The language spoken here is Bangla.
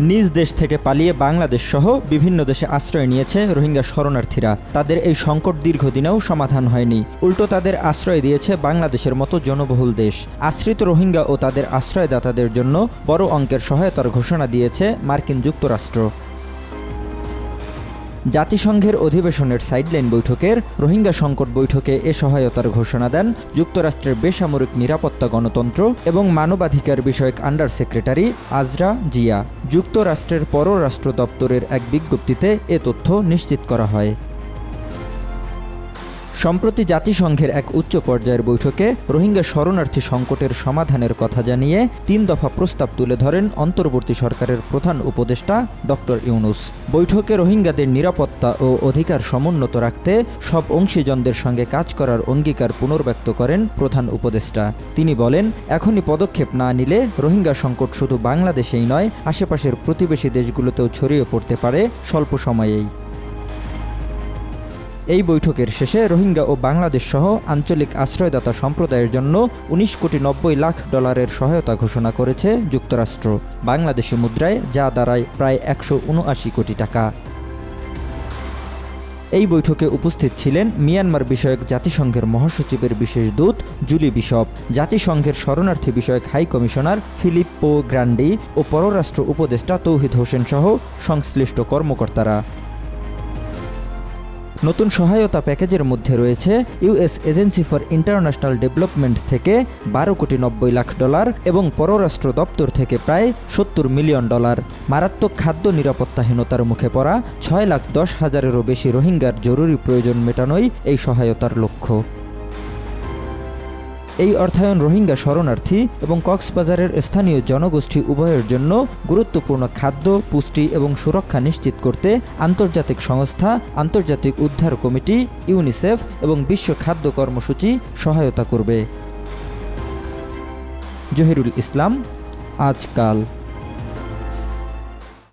নিজ দেশ থেকে পালিয়ে বাংলাদেশ সহ বিভিন্ন দেশে আশ্রয় নিয়েছে রোহিঙ্গা শরণার্থীরা। তাদের এই সংকট দীর্ঘদিনেও সমাধান হয়নি। উল্টো তাদের আশ্রয় দিয়েছে বাংলাদেশের মতো জনবহুল দেশ। আশ্রিত রোহিঙ্গা ও তাদের আশ্রয়দাতাদের জন্য বড় অঙ্কের সহায়তার ঘোষণা দিয়েছে মার্কিন যুক্তরাষ্ট্র। জাতিসংঘের অধিবেশনের সাইডলাইন বৈঠকের রোহিঙ্গা সংকট বৈঠকে এ সহায়তার ঘোষণা দেন যুক্তরাষ্ট্রের বেসামরিক নিরাপত্তা গণতন্ত্র এবং মানবাধিকার বিষয়ক আন্ডার সেক্রেটারি আজরা জিয়া। যুক্তরাষ্ট্রের পররাষ্ট্র দপ্তরের এক বিজ্ঞপ্তিতে এ তথ্য নিশ্চিত করা হয়। সম্প্রতি জাতিসংঘের এক উচ্চ পর্যায়ের বৈঠকে রোহিঙ্গা শরণার্থী সংকটের সমাধানের কথা জানিয়ে তিন দফা প্রস্তাব তুলে ধরেন অন্তর্বর্তী সরকারের প্রধান উপদেষ্টা ডক্টর ইউনুস। বৈঠকে রোহিঙ্গাদের নিরাপত্তা ও অধিকার সমুন্নত রাখতে সব অংশীজনদের সঙ্গে কাজ করার অঙ্গীকার পুনর্ব্যক্ত করেন প্রধান উপদেষ্টা। তিনি বলেন, এখনই পদক্ষেপ না নিলে রোহিঙ্গা সংকট শুধু বাংলাদেশেই নয়, আশেপাশের প্রতিবেশী দেশগুলোতেও ছড়িয়ে পড়তে পারে স্বল্প সময়েই। এই বৈঠকের শেষে রোহিঙ্গা ও বাংলাদেশ সহ আঞ্চলিক আশ্রয়দাতা সম্প্রদায়ের জন্য উনিশ কোটি নব্বই লাখ ডলারের সহায়তা ঘোষণা করেছে যুক্তরাষ্ট্র। বাংলাদেশি মুদ্রায় যা দাঁড়ায় প্রায় একশো উনআশি কোটি টাকা। এই বৈঠকে উপস্থিত ছিলেন মিয়ানমার বিষয়ক জাতিসংঘের মহাসচিবের বিশেষ দূত জুলি বিশপ, জাতিসংঘের শরণার্থী বিষয়ক হাই কমিশনার ফিলিপ্পো গ্রান্ডি ও পররাষ্ট্র উপদেষ্টা তৌহিদ হোসেন সহ সংশ্লিষ্ট কর্মকর্তারা। নতুন সহায়তা প্যাকেজের মধ্যে রয়েছে US agency for international development থেকে বারো কোটি নব্বই লাখ ডলার এবং পররাষ্ট্র দপ্তর থেকে প্রায় সত্তর মিলিয়ন ডলার। মারাত্মক খাদ্য নিরাপত্তাহীনতার মুখে পড়া ছয় লাখ দশ হাজারেরও বেশি রোহিঙ্গার জরুরি প্রয়োজন মেটানোই এই সহায়তার লক্ষ্য। এই অর্থায়ন রোহিঙ্গা শরণার্থী এবং কক্সবাজারের স্থানীয় জনগোষ্ঠী উভয়ের জন্য গুরুত্বপূর্ণ খাদ্য, পুষ্টি এবং সুরক্ষা নিশ্চিত করতে আন্তর্জাতিক সংস্থা, আন্তর্জাতিক উদ্ধার কমিটি, ইউনিসেফ এবং বিশ্ব খাদ্য কর্মসূচি সহায়তা করবে। জহিরুল ইসলাম, আজকাল।